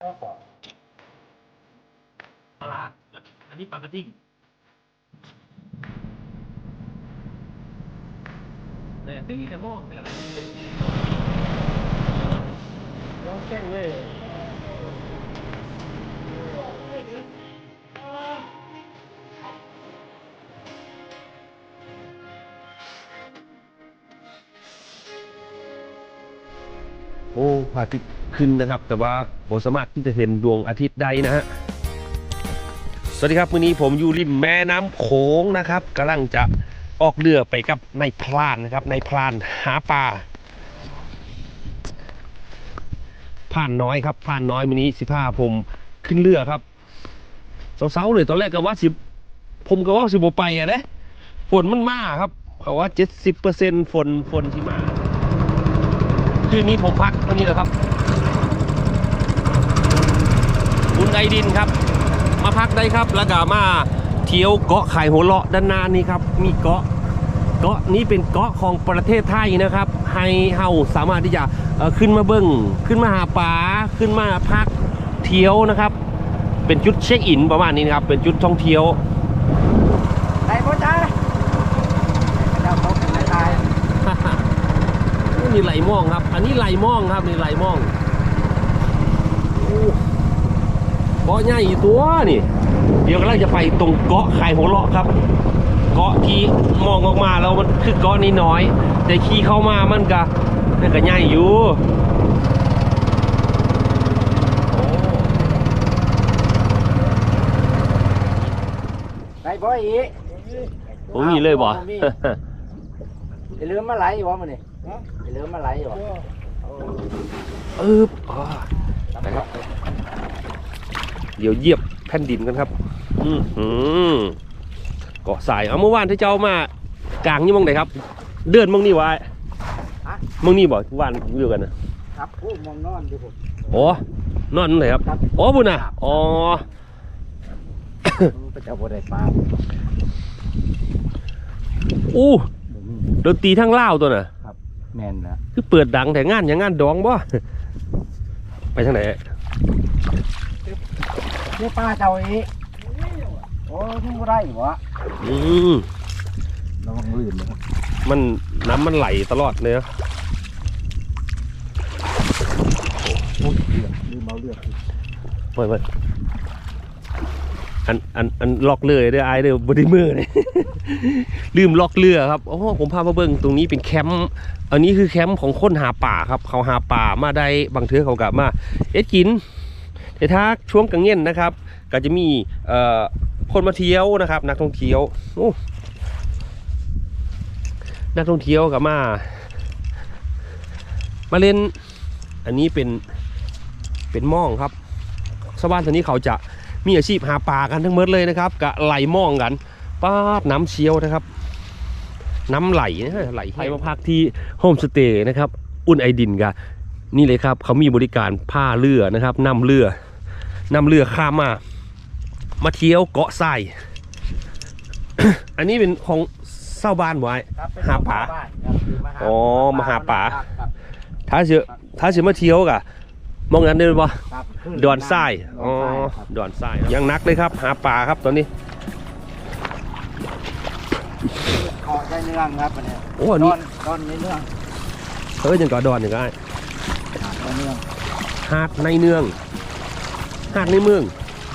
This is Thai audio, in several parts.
ปลาอันนี้ปลากระทิ่งเนี่ยตีแต่มองเนี่ยน้องแข้งเลยโอ้พาทิตย์ ขึ้นนะครับ แต่ว่าผมสามารถที่จะเห็นดวงอาทิตย์ได้นะฮะสวัสดีครับวันนี้ผมอยู่ริมแม่น้ำโขงนะครับกำลังจะออกเรือไปกับนายพรานนะครับนายพรานหาปลาผ่านน้อยครับผ่านน้อยวันนี้สิพาผมขึ้นเรือครับเสาๆเลยตอนแรกก็ว่าสิผมก็ว่าสิบไปอะนะฝนมันมาครับเขาว่าเจ็ดสิบเปอร์เซ็นฝนฝนที่มา คืนนี้ผมพักวันนี้แหละครับคุณ ไอดินครับ มาพักได้ครับ แล้วก็มาเที่ยวเกาะไข่หัวเลาะด้านหน้านี้ครับ มีเกาะเกาะนี้เป็นเกาะของประเทศไทยนะครับ ให้เฮาสามารถที่จะเอ่อขึ้นมาเบิ้งขึ้นมาหาปลาขึ้นมาพักเที่ยวนะครับ เป็นจุดเช็คอินประมาณนี้นะครับ เป็นจุดท่องเที่ยวไหนพ่อจ้าเจ้าเขาเป็นตายนี่ไหลม่องครับ อันนี้ไหลม่องครับนี่ไหลม่องโอ้ เกาะใหญ่อีตัวนี่ เดี๋ยวกำลังจะไปตรงเกาะไข่หัวเลาะครับ เกาะที่มองออกมาแล้วมันคือเกาะนี้น้อยๆแต่ขี่เข้ามามันก็มันก็ใหญ่อยู่โอ้ไหนพ่ออีกผมมีเลยบ่อย่าลืมมาไหลอยู่วะมันนี่อย่าลืมมาไหลอยู่วะเอออ่านะครับ เดี๋ยวเหยียบแผ่นดินกันครับ อือหือเกาะสายเอาเมื่อวานที่เจ้ามากลางนี่มองไหนครับ เดือนมองนี่วะไอ้มองนี่บ่วานอยู่กันนะครับผู้มองนอนดิผมโอ้นอนไหนครับอ๋อบุญน่ะอ๋อพระเจ้าบ่ได้ปลาอู้ดนตรีทั้งเล่าวตัวน่ะแม่นนะคือเปิดดังแต่งานอย่างงานดองบ่ไปทางไหน นี่ปลาเจ้าอีกโอ้ยบ่ได้วะอืมระวังลื่นนะครับมันน้ำมันไหลตลอดเลยนะโอ้ยเลือดลืมเอาเลือดเปิดเปิดอันอันอันล็อกเรือเด้อไอายเด้อบไดีมือเนี่ย ลืมล็อกเรือครับโอ้ผมพามาเบิ่งตรงนี้เป็นแคมป์อันนี้คือแคมป์ของคนหาป่าครับ เขาหาป่ามาได้บางเทือเขากลับมา เอ็ดกิน แต่ถ้าช่วงกลางเย็นนะครับ ก็จะมีเอ่อคนมาเที่ยวนะครับ นักท่องเที่ยวโอ้นักท่องเที่ยวกับมา มาเล่น อันนี้เป็นเป็นหม่องครับชาวบ้านตอนนี้เขาจะมีอาชีพหาปลากันทั้งหมดเลยนะครับกะไหลหม่องกันป้าดน้ำเชียวนะครับ น้ำไหลนะฮะไหลไปมาพักที่โฮมสเตย์นะครับ อุ่นไอดินกะนี่เลยครับ เขามีบริการผ้าเรือนะครับนำเรือ นำเรือข้ามมา มาเที่ยวเกาะทราย อันนี้เป็นของเศร้าบ้านไว้ ครับเป็นหาปลาบ้นครับคือมาหาอ๋อมาหาปลาครับถ้าเสือถ้าเสือมาเที่ยวกะมองนั้นได้ปะครับขึ้ดอนทรายดอ๋ออนทรายครับดอนทรายยังนักเลยครับ หาปลาครับตอนนี้ เกาะใจเนืองครับอันเนี้ยโอ้อันนี้ดอนดอนในเนืองเฮ้ยยังก่อดอนอย่างก็ได้หาดในเนือง หาดในเนือง หาดในเมือง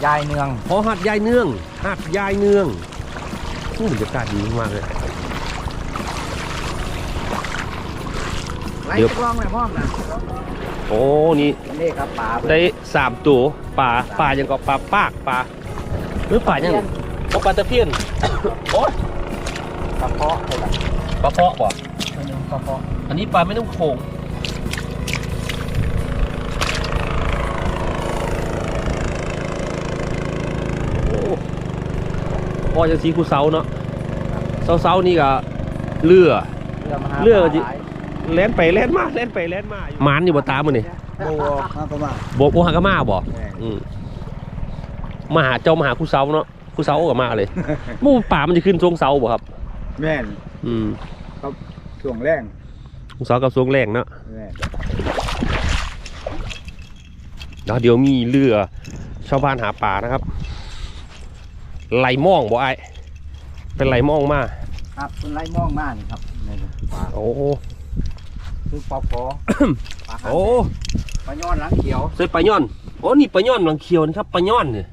ยายเนืองอ๋อหาดยายเนือง หาดยายเนืองอู้บรรยากาศดีมากเลยไหลเดี๋ยวกล้องแม่พ่อมนะโอ้ นี่ นี่ครับปลาเพิ่นได้สามตัวปลาปลายังก็ปลาปากปลาหรือปลายังโอ้ปลาตะเพียน โอ้ปลาเพาะเลยล่ะปลาเพาะป่ะตัวหนึงปลาเพาะอันนี้ปลาไม่ต้องโขง พอจะสีคูเซาเนาะเซาเซาๆนี่ก็เรือเรือมาหาเรือปลาจิหลายแล่นไปแล่นมาแล่นไปแล่นมาหมานอยู่บนตามันนี่โอ้มาประมาณบโบหากามาบ่อืมมาหาเจ้ามาหาคูเซาเนาะคูเซาก็มาเลยหมู่ป่ามันจะขึ้นทรงเซาบ่ครับ แม่นอืมช่วงแรงคูเซากับทรงแรงเนาะแม่นแล้วเดี๋ยวมีเรือชาวบ้านหาปลานะครับ ไหลม่องบ่ไอายเป็นไหลม่องมาครับคุณไล่มองมานี่ครับนี่คือปลาโอ้คือปลาพอปลาโอ้ปลาย้อนหลังเขียวใส่ปลาย่อนโอ้นี่ปลาย่อนหลังเขียวนะครับปลาย่อนเนี่ย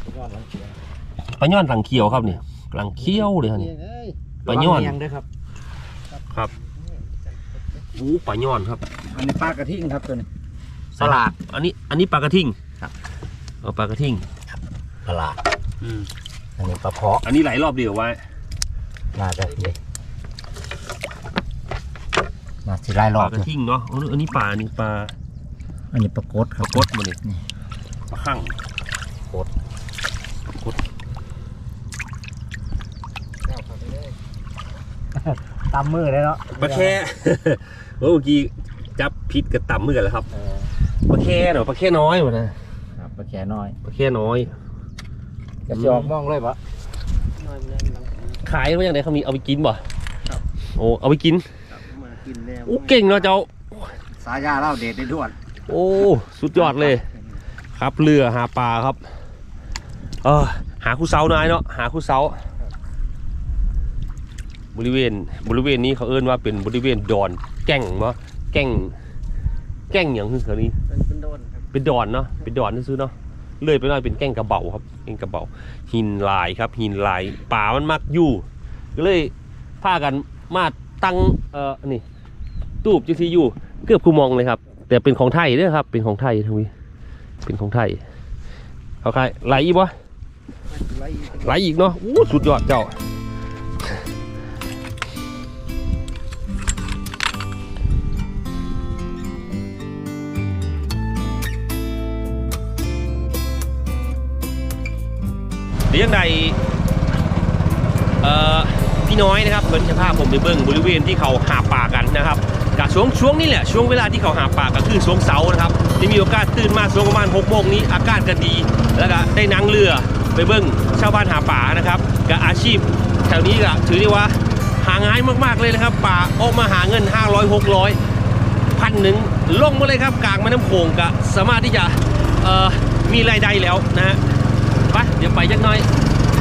ปลาย้อนหลังเขียวปลาย่อนหลังเขียวครับเนี่ยหลังเขียวเลยฮะนี่ ปลาย้อน ระวังเมียงด้วยครับครับอู้ปลาย่อนครับ อันนี้ปลากระทิงครับตัวนี้ สลาดอันนี้อันนี้ปลากระทิงครับ เอาปลากระทิงสลาด อืมอันนี้ปลาเพาะอันนี้ไหลรอบเดียวไว้น่าจะเด็กน่าสิไล่รปอลาบกระทิงเนาะ อันนี้ปลาอันนี้ปลาอันนี้ปลากดคปรัลาบ กดมาเลยนี่ ปลาข้างกดปลากดตำมือเลยเนาะปลาแค่เมื่อกี้จับพิษกับต่ำมือกันแล้วครับเออปลาแค่เนาะปลาแค่น้อยหมดนะครับปลาแค่น้อย ปลาแค่น้อย จะจอกมองเลยปะขายว่าอย่างไรเขามีเอาไปกินบ่โอ้เอาไปกินมากินแล้วโอ้เก่งเนาะเจ้า สายาเล่าเด็ดได้ด้วนโอ้สุดยอดเลย ครับเรือหาปลาครับ เออหาคู่เสาหน่อยเนาะหาคู่เสาบริเวณบริเวณนี้เขาเอิ้นว่าเป็นบริเวณดอนแก่งเนาะแก่งแก่งอย่างคือเขานี้เป็นโดนครับเป็นดอนเนาะเป็นดอนซื้อๆเนาะ เลื่อยไปหน่อยเป็นแก่งกระเบาครับแก่งกระเบาหินลายครับหินลายป่ามันมักอยู่ก็เลยพากันมาตั้งเอ่อนี่ตูบจีซีอยู่เกือบคูมองเลยครับ แต่เป็นของไทยเด้อครับ เป็นของไทยทั้งวีเป็นของไทยเขาใครไหลอีกวะไหลอีกเนาะอู้สุดยอดเจ้า เดี๋ยวยังใดพี่น้อยนะครับเพิ่นจะพาผมไปเบิ่งบริเวณที่เขาหาปลากันนะครับกับช่วงช่วงนี้แหละช่วงเวลาที่เขาหาปลาก็คือช่วงเสาร์นะครับจะมีโอกาสตื่นมาช่วงประมาณ6โมงนี้อากาศก็ดี แล้วก็ได้นั่งเรือไปเบิ่งชาวบ้านหาปลานะครับกับอาชีพแถวนี้ก็ถือได้ว่าหาง่ายมากๆเลยนะครับปลาออกมาหาเงิน 500 600พันหนึ่งลงมาเลยครับกลางแม่น้ำโขงก็สามารถที่จะมีรายได้แล้วนะฮะ เดี๋ยวไปจักน่อย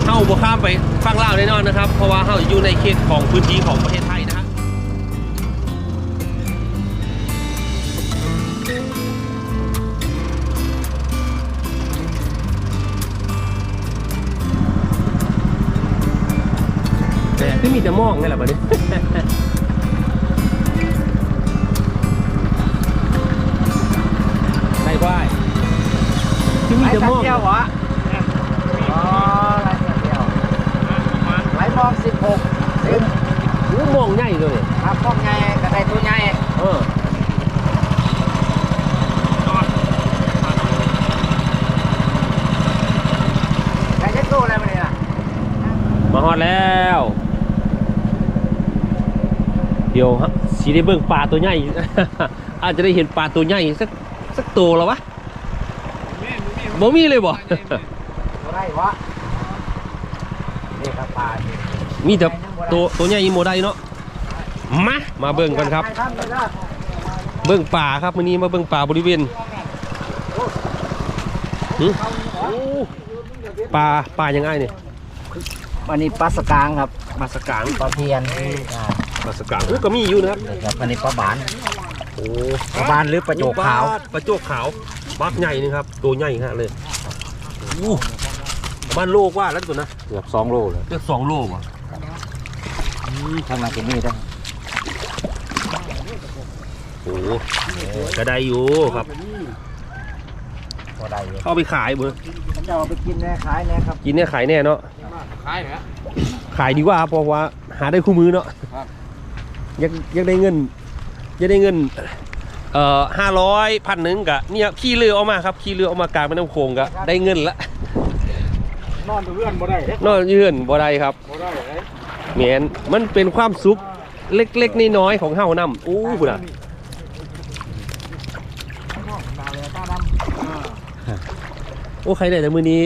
เฮาบ่ข้ามไปฟังล่าวแน่นอนนะครับ เพราะว่าเฮาอยู่ในเขตของพื้นที่ของประเทศไทยนะฮะแต่ที่มีแต่มองนี่แหละบัดนี้ไล่ไหวที่มีแต่มองเดียวเหรออ๋อไหลเดียว ไหลมองสิบหกสิบอู้หมองใหญ่เลยครับมองใหญ่ก็ได้ตัวใหญ่เออได้ยักตัวอะไรมาเนี่ยมาฮอดแล้ว เดี๋ยวฮะสีได้เบิ่งปลาตัวใหญ่ อาจจะได้เห็นปลาตัวใหญ่สักสักตัวแล้ววะบ่มีเลยบ่ตัวไรวะนี่ครับปลา มีแต่ตัวตัวใหญ่ยังโมได้เนาะมามาเบิ่งกันครับใทำเลยนะเบิ่งป่าครับวันนี้มาเบิ่งป่าบริเวณหึโอ้ปลาปลายังไงเนี่ยอันนี้ปลาสกางครับปลาสกางปลาเพียนอ่าปลาสกางโอ้ก็มีอยู่นะครับนี่ครับอันนี้ปลาบานโอ้ปลาบานหรือปลาโจกขาวปลาโจกขาวบักใหญ่นี่ครับตัวใหญ่ฮะเลยโอ้ประมาณโลกว่าแล้วตัวนะเกือบสองโลเลยเรียกสองโลว่ะ ทางนั้นก็มีได้โอ้ก็ได้อยู่ครับพอได้อยู่เข้าไปขายเบอร์จะเอาไปกินแน่ขายแน่ครับกินเนี่ยขายแน่เนาะขายเหรอขายดีกว่าเพราะว่าหาได้คู่มือเนาะครับอยังยังได้เงินยังได้เงินเอ่อห้าร้อยพันหนึ่งกะเนี่ยขี่เรือออกมาครับขี่เรือออกมากลางแม่น้ำโขงกะได้เงินละนอนเพื่อนบ่ได้เด้นอกยืนบ่ได้ครับบ่ได้เด้ แมนมันเป็นความสุขเล็กๆน้อยๆของเฮานำอู้พุ่นอะโอ้ใครได้แต่มือนี้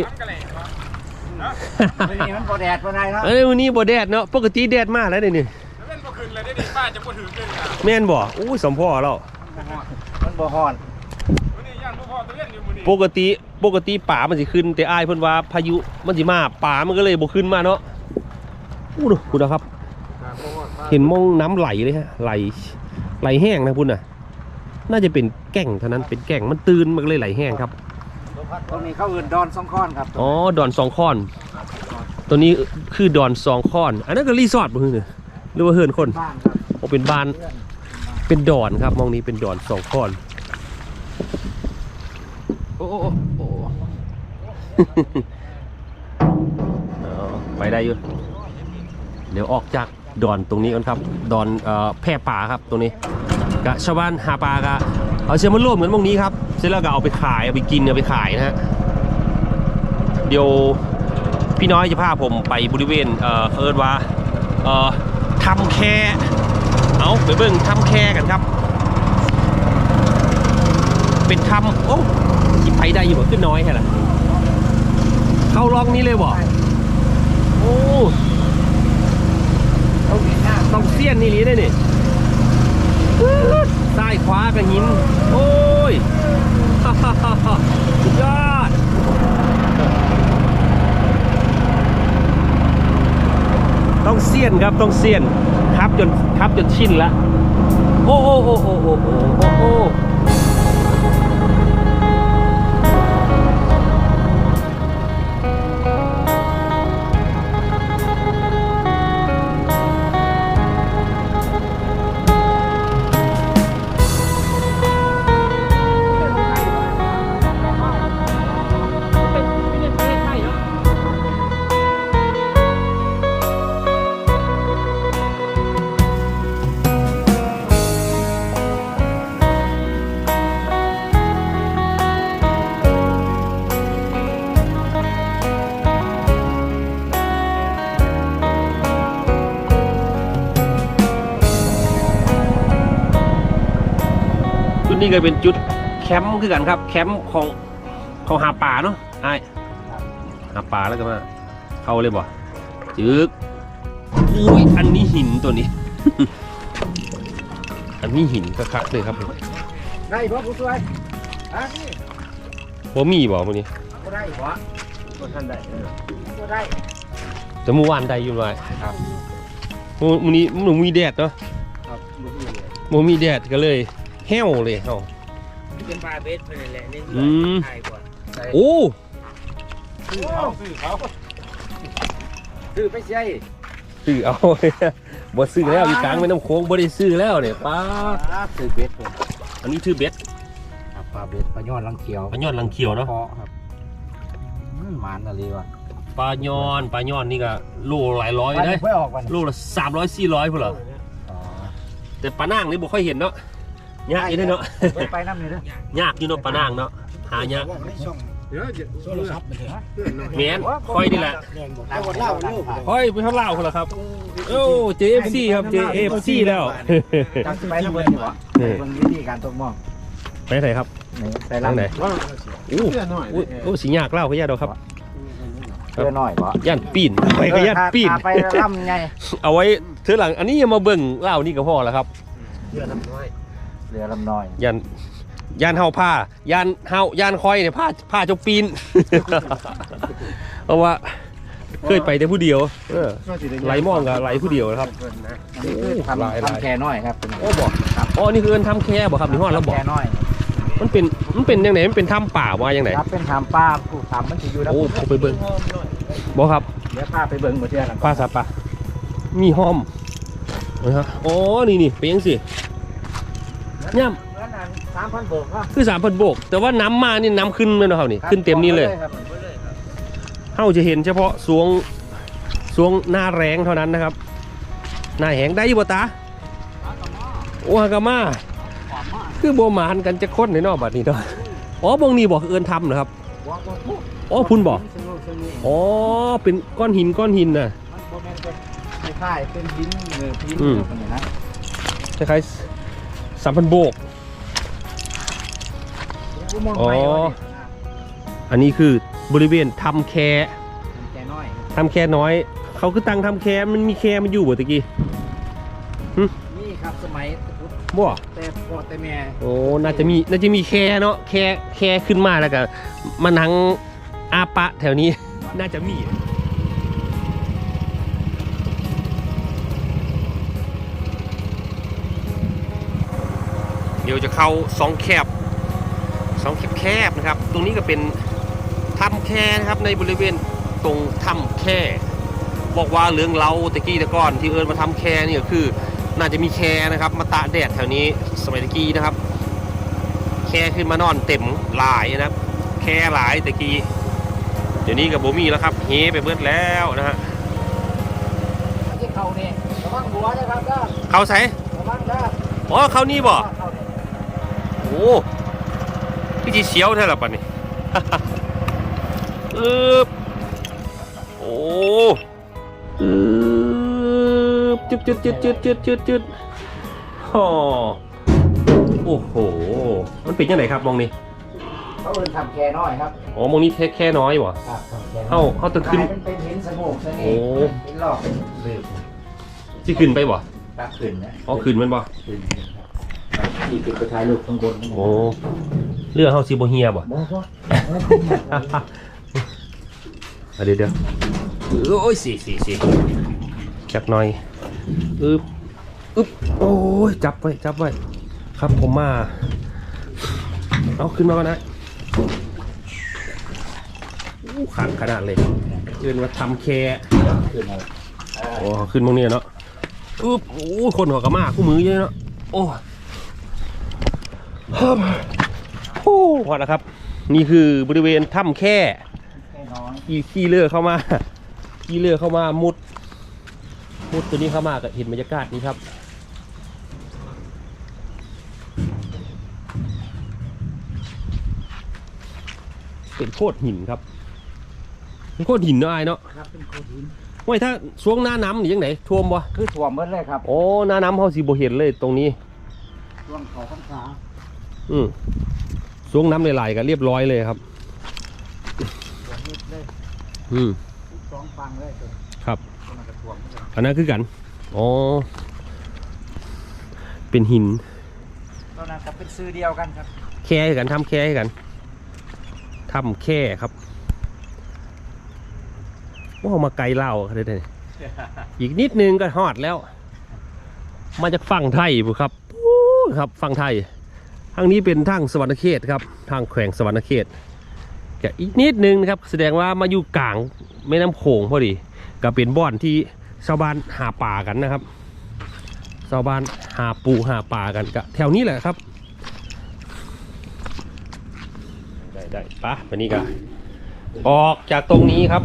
ไม่มีมันพอแดดพอได้เนาะเอ้ยมือนี้บ่แดดเนาะปกติแดดมากแล้วเดี๋ยวนี่เล่นบ่คืนเลยได้ดิป้าจะบ่ถือเลยนะแม่นบ่อู้สมพ่อเรามันบ่ฮ้อนวันนี้ย่านบ่พ่อปกติปกติป่ามันสิขึ้น แต่อ้ายเพิ่นว่าพายุมันสิมาป่ามันก็เลยบ่ขึ้นมาเนาะอู้ ดูคุณนะครับ เห็นมองน้ำไหลเลยฮะไหลไหลแห้งนะพุ่นน่ะ น่าจะเป็นแก่งเท่านั้นเป็นแก่งมันตื่นมันก็เลยไหลแห้งครับตรงนี้เขาเอื่นดอนสองค้อนครับอ๋อดอนสองค้อน ตัวนี้คือดอนสองค้อน อันนั้นก็รีสอร์ทบ่คือเนี่ยหรือว่าเฮือนคนบ้านครับโอ้เป็นบ้านเพื่อนเป็นดอนครับมองนี้เป็นดอนสองค้อนโอ้โอ้โอ้โอ้อ๋อไปได้อยู่ เดี๋ยวออกจากดอนตรงนี้กันครับ ดอนเอ่อแพร่ป่าครับตรงนี้กะชาวบ้านหาปลากะเอาเชือกมาร่วมเหมือนตรงนี้ครับเสร็จแล้วก็เอาไปขายเอาไปกินเอาไปขายนะฮะเดี๋ยวพี่น้อยจะพาผมไปบริเวณเอ่อเอิร์ดว่าเอ่อทำแค่เอาไปเบิ่งทำแค่กันครับ เป็นทำโอ้ที่ไปได้อยู่บ่ขึ้นน้อยแค่ละเข้าล็อกนี้เลยบ่โอ้ เขาเห็นหน้า ต้องเสี้ยนนี่ลีได้นี่ซ้ายขวากับหิน โอ้ยสุดยอดต้องเสี้ยนครับต้องเสี้ยนครับจนครับจนชินละโอ้โอ้โอ้โอ้โอ้โอ้โอ้ นี้ก็เป็นจุดแคมป์คือกันครับ แคมป์ของของหาป่าเนาะไอ้ายหาป่าแล้วก็มาเข้าเลยบ่จึกอุ้ยอันนี้หินตัวนี้ อันนี้หินคักๆเลยครับผมได้บ่ผู้ช่วยอะนี่บ่มีบ่มื้อนี้บ่ได้บ่บ่ทันได้เออบ่ได้แต่เมื่อวานได้อยู่หน่อยครับมื้อมื้อนี้มันมีแดดเนาะครับบ่มีเลยบ่มีแดดก็เลย แห้วเลยเฮาเป็นปลาเบสไปนั่นแหละนี่อืมถ่ายกว่าโอ้ซื้อเขาซื้อเขาซื้อไปใช่ซื้อเอาบ่ซื้อแล้วอยู่กลางแม่น้ำโขงบ่ได้ซื้อแล้วเนี่ยป้าดซื้อเบ็ดเพิ่นอันนี้ชื่อเบ็ดครับปลาเบ็ดปลาย้อนลังเขียวปลาย้อนลังเขียวเนาะพอครับอืมหมานอะไรวะปลาย้อนปลาย้อนนี่ก็โลหลายร้อยไปเลยไม่ออกวันโลละสามร้อยสี่ร้อยพุ่นเหรออ๋อแต่ปลานางนี่บ่ค่อยเห็นเนาะ ยากอยู่เด้อเนาะ ไปน้ำนี่เด้อยากอยู่เนาะปลานางเนาะ หายากโทรศัพท์มันเถอะแม่นค่อยนี่แหละนั่งเล่าเล่าค่อยไปเท่าเล่าพุ่นละครับ โอ้ JFC ครับ JFC แล้วจังสิไปน้ำมันนี่บ่เออเบิ่งวิธีการตกหมองไปไหนครับนี่ไปทางลำไหนอู้อู้อู้สิยากเล่าก็ยากดอกครับเพื่อน้อยบ่ย่านปีนไปก็ย่านปีนเออพาไปลำไงเอาไว้เทือหลังอันนี้อย่ามาเบิ่งเล่านี่ก็พอแล้วครับเรือลำน้อยยันยันเฮาผ้ายันเฮายันคอยเนี่ยผ้าผ้าเจกปีน เพราะว่าเคยไปแต่ผู้เดียวเออไหลมองกับไหลผู้เดียวนะครับอันนี้คือทหลายำหลายทำแค่น้อยครับโอ้บอกอ๋อนี่คือเอิ้นทำแค่บ่ครับนี่ฮอดแล้วบอกแค่น้อยมันเป็นมันเป็นยังไงมันเป็นถ้ำป่าว่ายังไงครับเป็นทำปลาผู้ทำมันจะอยู่แล้วโอ้ผมไปเบิ่งบ่ครับเดี๋ยวพาไปเบิ่งหมดเทื่อกันผ้าสาปะมีห้อมนะฮะอ๋อนี่นี่เป็นยังสิ ย่เหมือนอันสามพันโบกครับำคือสามพันโบก แต่ว่าน้ำมานี่น้ำขึ้นเลยเนาะครับนี่ขึ้นเต็มนี่เลย ครับเฮาจะเห็นเฉพาะสวงสวงหน้าแรงเท่านั้นนะครับ หน้าแหงได้อยู่บ่ตาโอ้ฮากามาคือโบหมานกันจะค้นในนอกบัดนี้เนาะอ๋อบงนี้บอกเอินทำนะครับอ๋อพุ่นบอกอ๋อเป็นก้อนหินก้อนหินน่ะ มันโบแมนเป็นคล้ายๆเป็นหินเออหินอืมเป็นอย่างนั้นคล้ายๆ สามพันโบกอุโมงค์อ๋อไฟวะนี่อันนี้คือบริเวณทำแคมันแค่น้อยทำแคน้อย เขาคือตั้งทำแคมันมีแคมันอยู่บ่ตะกี้นี่ครับสมัยบ่แต่ผพ่อแต่แม่โอ้น่าจะมีน่าจะมีแค่เนาะแค่แค่ขึ้นมาแล้วก็มานั่งอาปะแถวนี้น่าจะมี เดี๋ยวจะเข้าสองแคบสองแคบแคบๆนะครับ ตรงนี้ก็เป็นถ้ำแค่นะครับในบริเวณตรงถ้ำแค่ บอกว่าเรื่องเราตะกี้แตะก้อนที่เอิญมาทำแค่นี่ก็คือ น่าจะมีแค่นะครับ มาตากแดดแถวนี้สมัยตะกี้นะครับ แค่ขึ้นมานอนเต็มหลายนะครับ แค่หลายตะกี้เดี๋ยวนี้กับโบมีแล้วครับเฮไปเบิดแล้วนะฮะที่เขาเนี่ยระวังหัวนะครับก็เขาใส่ระวังนะอ๋อเขานี่บ่เขาเนี่ย โอ้พี่จีเชียวเท่าไหร่ปะนี่อึบโอ้อึบจุดจุดจุดจุดจุดจุดจุดฮ่อโอ้โห มันเป็นยังไงครับมองนี่เขาเอินทำแค่น้อยครับอ๋อมองนี่แค่แค่น้อยว่ะครับทำแค่น้อยเอ้าเขาต้องขึ้นกลายเป็นเป็นหินสงบสนิโอ้ทหินหลอกลืมที่ขึ้นไปบ่ตักขึ้นนะอ๋อขึ้นมันบ่ขึ้น ครับที่ขึ้นไปถ่ายรูปข้างบนโอ้เรือเฮาซิบ่เฮียบ่บอกว่าอะเดี๋ยวเดี๋ยวโอ้ยสี่สี่สี่จักหน่อยอึบอึบโอ้ยจับไว้จับไว้ครับผมมา เอาขึ้นมาก่อนนะอู้ขังขนาดเลยเอื่นว่าทำแค่ขึ้นมาเออโอ้ขึ้นตรงนี้เนาะอึบโอ้ยคนหัวกระมาคู่มือเยอะเนาะโอ้ฮึ่ม โอ้พอแล้วครับ นี่คือบริเวณถ้ำแค่แค่น้อยขี่ขี่เรือเข้ามาขี่เรือเข้ามามุด มุดตัวนี้เข้ามาก็เห็นบรรยากาศนี้ครับเป็นโคตรหินครับเป็นโคตรหินเนาะไอ้เนาะครับเป็นโคดินไว้ถ้าช่วงหน้าน้ำนี่ยังไงท่วมบ่คือถ่วมหมดเลยครับ โอ้หน้าน้ำเขาสีบ่เห็นเลยตรงนี้ช่วงเขาข้างขา อืมช่วงน้ำไหลๆก็เรียบร้อยเลยครับถ่วมนิดเลยอืมสองฟังเลยตัวครับ ตัวมันก็ถ่วมหมดเลยอันนั้นคือกัน อ๋อ เป็นหิน ตัวนั้นก็เป็นซื้อเดียวกันครับแค่ให้กันทำแค่ให้กันทำแค่ครับว่ามาไกลเล่าวครับเด้ออีกนิดนึงก็ฮอดแล้ว มาจากฝั่งไทยบุครับปู๊ครับฝั่งไทย ทางนี้เป็นทางสวรรณเขตครับทางแขวงสวรรณเขตก็อีกนิดนึงนะครับแสดงว่ามาอยู่กลางแม่น้ำโขงพอดีก็เป็นบ่อนที่ชาวบ้านหาป่ากันนะครับชาวบ้านหาปูหาป่ากันก็แถวนี้แหละครับ ได้ได้ปะวันนี้ก็ออกจากตรงนี้ครับ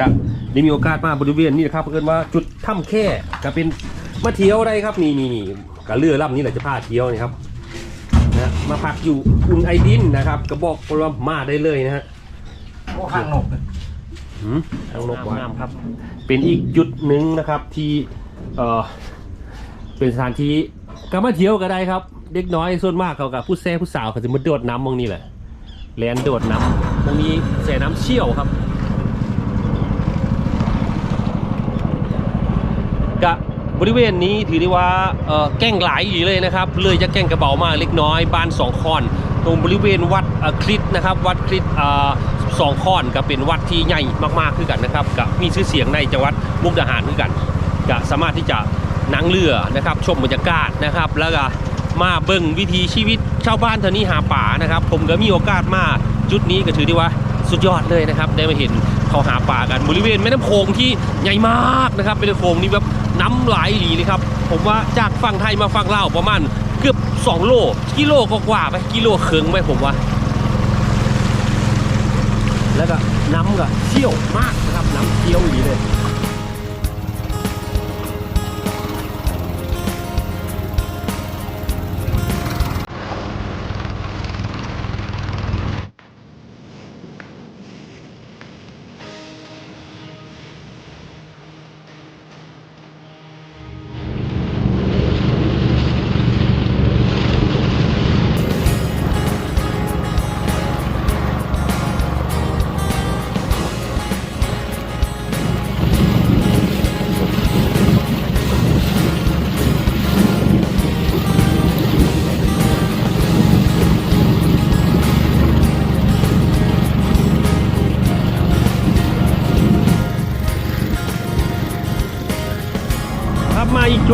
จะได้มีโอกาสมาบริเวณนี้นะครับเพื่อนว่าจุดถ้ำแค่ก็เป็นมาเที่ยวได้ครับนี่นี่นี่กับเรือลำนี้แหละจะพาเที่ยวนี่ครับ นะมาพักอยู่อุ่นไอดินนะครับก็บอกว่ามาได้เลยนะฮะโอ้ข้างนกหืมทางนกวางครับ เป็นอีกจุดหนึ่งนะครับที่เออเป็นสถานที่ก็มาเที่ยวก็ได้ครับ เด็กน้อยส่วนมากเขากับผู้แซ่ผู้สาวเขาจะมาโดดน้ำมองนี่แหละแลนโดดน้ำตรงนี้แส่น้ำเชี่ยวครับกะ บริเวณนี้ถือได้ว่าแก้งหลายอีเลยนะครับเลยจะแก้งกระเบามากเล็กน้อยบ้านสองคอน ตรงบริเวณวัดอคริสต์นะครับวัดคริสต์เอ่อสองคอนก็เป็นวัดที่ใหญ่มากๆคือกันนะครับก็มีชื่อเสียงในจังหวัดมุกดาหารคือกันก็สามารถที่จะนั่งเรือนะครับชมบรรยากาศนะครับ แล้วก็มาเบิ่งวิถีชีวิตชาวบ้านแถวนี้หาป่านะครับ ผมก็มีโอกาสมาจุดนี้ก็ถือได้ว่าสุดยอดเลยนะครับ ได้มาเห็นเขาหาป่ากันบริเวณแม่น้ำโขงที่ใหญ่มากนะครับเป็นโขงนี่แบบ น้ำไหลหลีเลยครับ ผมว่าจากฝั่งไทยมาฝั่งลาวประมาณเกือบ2โลกิโลกว่าไปกิโลครึ่งไปผมว่า แล้วก็น้ำก็เชี่ยวมาก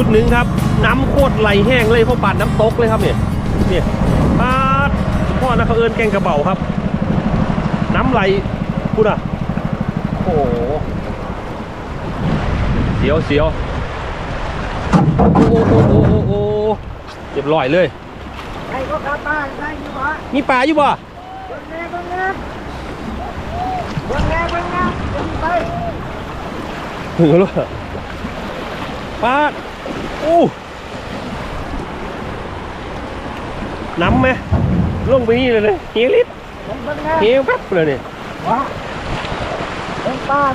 จุดหนึ่งครับ น้ำโคตรไหลแห้งเลยเพราะปาดน้ำตกเลยครับเนี่ยเนี่ยปาดพ่อนะเขาเอินแกงกระเบาครับ น้ำไหลพูดอะโอ้โหเสียวเสียวโอ้โหโอ้โหโอ้โหเรียบร้อยเลยใครก็กลับบ้าได้อยู่บ่มีปลาอยู่บ่เบิ่งแน่เบิ่งแน่เบิ่งแน่เบิ่งแน่เบิ่งไปถึงแล้วเหรอปาด โอ้น้ำไหมลงไปนี่เลยเลยเฮลิตเบิ่งเบิ่งแน่เฮลครับเลยเนี่ยวะเบิ่งบ้าน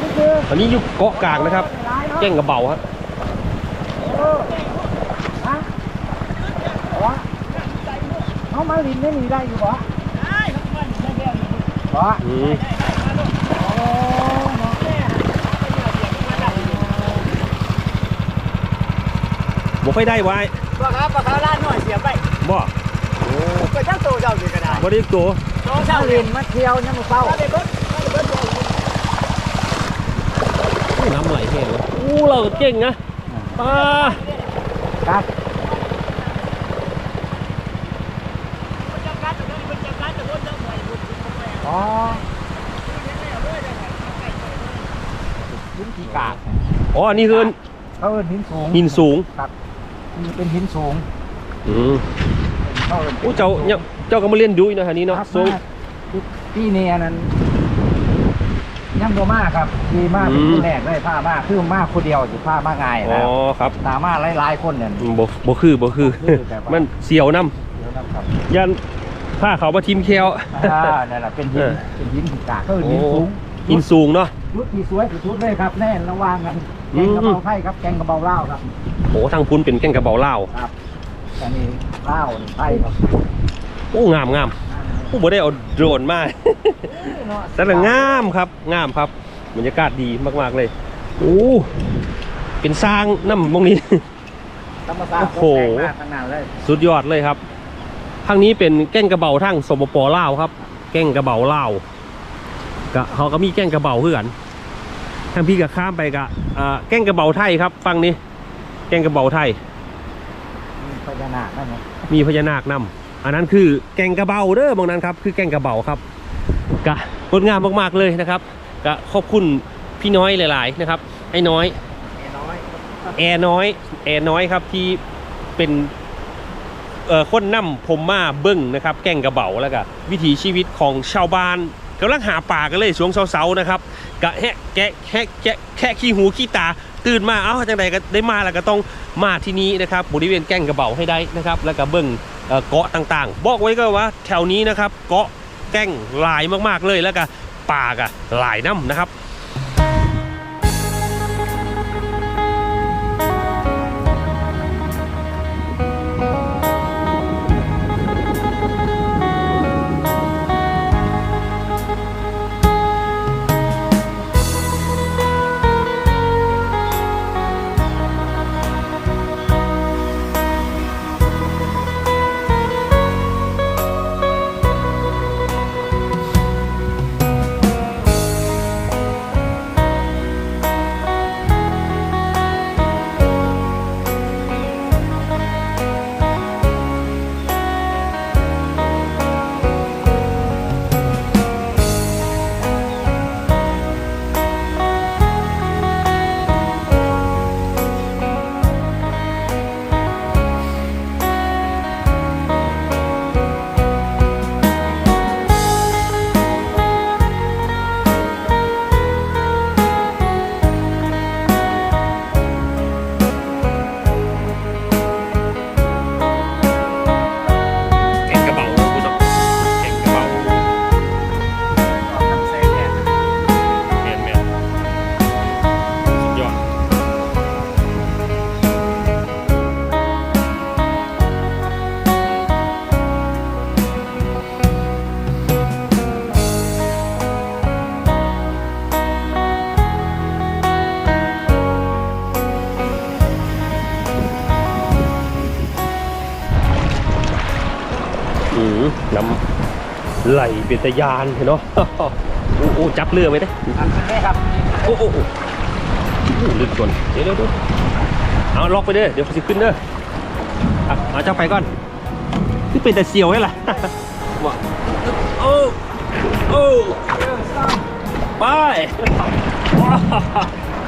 นี่คือตอนนี้อยู่เกาะกลางนะครับแก้งกระเบาครับเออฮะวะเขามาลินได้หนีได้อยู่บ่ได้เขามาลินได้เดียวบ่อืมโอ้เนาะ บ่ค่อยได้ไว้ว่าครับปลาคาร้านหน่อยเสียไปบ่โอ้ก็ช่างโตเจ้าอยู่ก็ได้บ่ได้ตัวน้องมาเช่าลิเรียนนมาเที่ยวยังมาเฝ้าได้เบิ้ลได้เบิ้ลอู้น้ำไหลแห้งเลยอู้เราเก่งนะปลาครับอ๋อหินที่กากอ๋ออันนี่คือเขาเป็นหินสูงหินสูงครับ นี่เป็นหินสูงอืมเขาเป็นอู้เจ้าเนี่ยเจ้าก็มาเรียนดูอีกนะฮะนี้เนาะครับสูง มาพี่เนี่ยนั้นยังบ่มาครับดีมากเป็นอืม คนแรกเลยผ้ามาคือมาคนเดียวสิผ้ามาง่ายอ๋อนะครับตามมาหลายๆคนเนี่ย อืมบ่บ่คือบ่คือ บ่คือแต่ว่ามั มันเสียวน้เดี๋ยวนะครับำยันผ้าเขามาทีมแคว อ่านั่นแหละเป็นหินเออ เป็นหินที่กากเขาเป็นหินสูงหินสูงเนาะ ชุดที่สวยที่สุดเลยครับแน่ระหว่างกันแกงกระเบาไทยครับแกงกระเบาเล่าวครับโอ้ทางพุ้นเป็นแก้งกระเบาเล่าวครับอันนี้เล่าวนี่ไทยครับโอ้งามงามผู้บ่ได้เอาโดรนมาแต่ละงามครับงามครับบรรยากาศดีมากๆเลยโอ้เป็นสร้างน้ำมองนี้ธรรมศาสตร์โอ้โหแกงมากทั้งนั้นเลยสุดยอดเลยครับทางนี้เป็นแก้งกระเบาทั้งสปปลาวครับ แก้งกระเบาลาวกะเขาก็มีแก้งกระเบาเพื่อน ทางพี่ก็ข้ามไปกะอ่าแก้งกระเบาไทยครับฟังนี้ แก้งกระเบาไทย มีพญานาคนั่นนะมีพญานาคนำอันนั้นคือแกงกระเบาเด้อบางนั้นครับ คือแกงกระเบาครับกะงดงามมากๆเลยนะครับกะขอบคุณพี่น้อยหลาย ๆ นะครับไอ้น้อยน้อยแอร์น้อยแอร์น้อยครับที่เป็นเอ่อคนนำผมมาเบิ้งนะครับ แกงกระเบาแล้วก็วิถีชีวิตของชาวบ้านกำลังหาป่ากันเลยช่วงเช้าๆนะครับ กะแฮะแกะแฮะแกะแค่ขี้หูขี้ตาตื่นมาเอ้าจังใดก็ได้มาแล้วก็ต้องมาที่นี้นะครับบริเวณแก้งกระเบาให้ได้นะครับ แล้วก็เบิ้งเอ่อเกาะต่างๆ บอกไว้ก็ว่าแถวนี้นะครับเกาะแก้งหลายมากๆเลยแล้วก็ป่ากะหลายน้ำนะครับ น้ำไหลเป็นตะยานเห็นเนาะโอ้โอ้จับเรือไหมเด้ทำได้ครับโอ้โอ้โอ้โอ้ลึกก่อนเดี๋ยวเดี๋ยวเดี๋ยวเอาล็อกไปเด้อเดี๋ยวเขาสิขึ้นเด้ออะเอาเจ้าไปก่อนที่เป็นแต่เสียวให้ล่ะว่าโอ้โอ้ไปว้า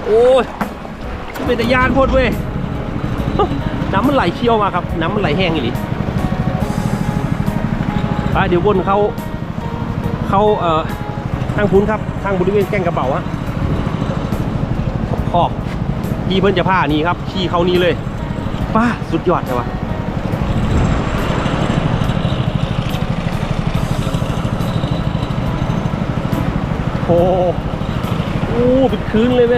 โอ้ยที่เป็นแต่ยานโพดเว้ยน้ำมันไหลเชี่ยวมาครับ น้ำมันไหลแห้งอีหลี ไปเดี๋ยววนเขาเขาเอ่อทางพุ้นครับทางบริเวณแก้งกระเป๋าฮะขอบพี่เพิ่นจะผ้านี่ครับขี่เขานี่เลยป้าสุดยอดใช่ปะโอ้โอ้เป็นคืนเลยไหม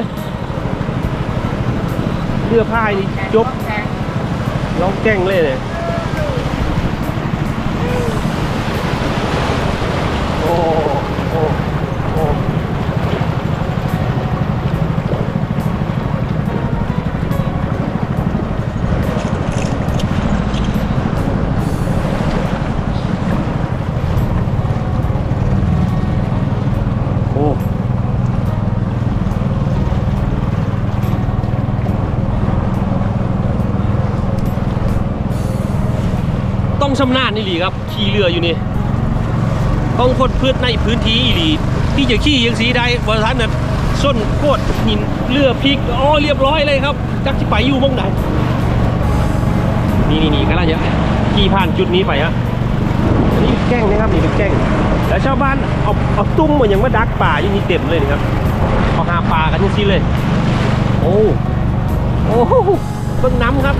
เรือผ้านี่จบร้องแก้งเลยเนี่ยโอ้โอ้โอ้โอ้ ต้องชำนาญนี่หลีครับ ขี่เรืออยู่นี่ ต้องคดพืชในพื้นที่อีหลีที่จะขี่ยังสีใดบริษัทนั้นส้นโคตรหินเรือพลิกอ๋อเรียบร้อยเลยครับ จักที่ไปอยู่ม่งไหนนี่นี่นี่ก็น่าจะขี่ผ่านจุดนี้ไปฮะนนี้แกล้งนะครับนี่เป็นแกล้งแล้วชาวบ้านเอาเอาตุ้มเหมือนอย่างว่าดักป่าอยู่นี่เต็มเลยนะครับเอาหาปลากันยังซีเลย โอ้โอ้โหเบิ่งน้ำครับ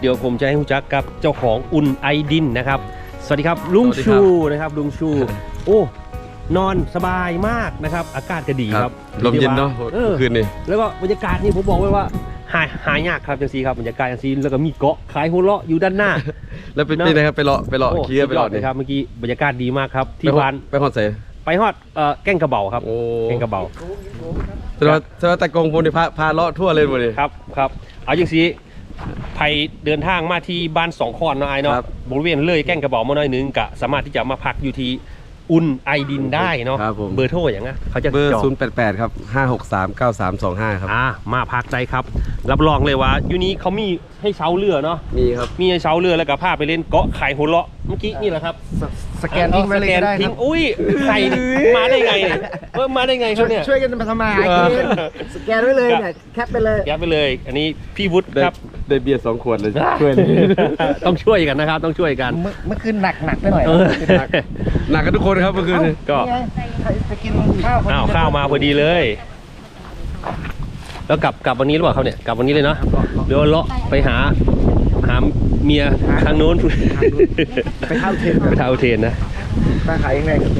เดี๋ยวผมจะให้รู้จักกับเจ้าของอุ่นไอดินนะครับ สวัสดีครับลุงสวัสดีครัชูบ นะครับลุงชู โอ้นอนสบายมากนะครับ อากาศก็ดีครับลมเย็นเนาะเออ คืนนี้ แล้วก็บรรยากาศนี่ผมบอกไว้ว่าหายหายากครับจังซีครับบรรยากาศจังซีแล้วก็มีเกาะขายหัวเราะอยู่ด้านหน้า แล้วเป็นเนอะเป็นไงครับไปเลาะไปเลาะโอ้เคียร์ไปเลาะสุดยอดเลยครับเมื่อกี้บรรยากาศดีมากครับที่ไปฮอดวานไปฮอดใส่ไปฮอดเอ่อแก้งกระเบาครับ โอ้แก้งกระเบา แสดงว่าแสดงว่าแต่กงพลนี่พาพาเลาะทั่วเลยหมดเลย ครับครับเอาจังซี ไปเดินทางมาที่บ้านสองคอนเนาะไอ้เนาะครับ บริเวณเลยแก้งกระเบามาหน่อยหนึงกะสามารถที่จะมาพักอยู่ที่อุ่นไอดินได้เนาะครับผม เบอร์โทรอย่างเงี้ยเขาจะเบอร์จอง0 8 8 ครับ 563 9325 ครับ อ่ามาพักใจครับ รับรองเลยว่าอยู่นี้เขามีให้เช่าเรือเนาะมีครับ มีให้เช่าเรือแล้วก็พาไปเล่นเกาะไข่หัวเราะเมื่อกี้นี่แหละครับ ส แกนทิ้งไว้เลยก็ได้สแกนคทิ้รังบอุ้ยไข่มาได้ไงเนี่ยเออมาได้ไงเขาเนี่ยช่วยกันมาทำมาหากินสแกนไว้เลยเนี่ยแคปไปเลยแกปไปเลย อันนี้พี่วุฒิได้ครับได้เบียร์สองขวดเลยช่วยเลยต้องช่วยกันนะครับ ต้องช่วยกันเมื่อเมื่อคืนหนักหนักไปหน่อยเออหนักกันทุกคนครับเมื่อคืนนี้ก็นี่ไงใครไปกินข้าวคนอ้าวข้าวมาพอดีเลย แล้วกลับกลับวันนี้หรือเปล่าเขาเนี่ยกลับวันนี้เลยเนาะเดี๋ยวเลาะไปหาหา เมียทางโน้นไปข้าวเทนไปทางอุเทนนะป้าขายยังไงครับ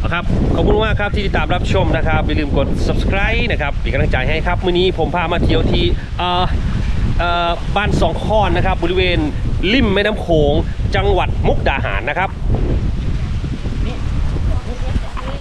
เอาครับขอบคุณมากครับที่ติดตามรับชมนะครับอย่าลืมกด subscribe นะครับเป็นกำลังใจให้ครับมื้อนี้ผมพามาเที่ยวที่เอ่อเอ่อบ้านสองคอนนะครับบริเวณริมแม่น้ำโขงจังหวัดมุกดาหารนะครับ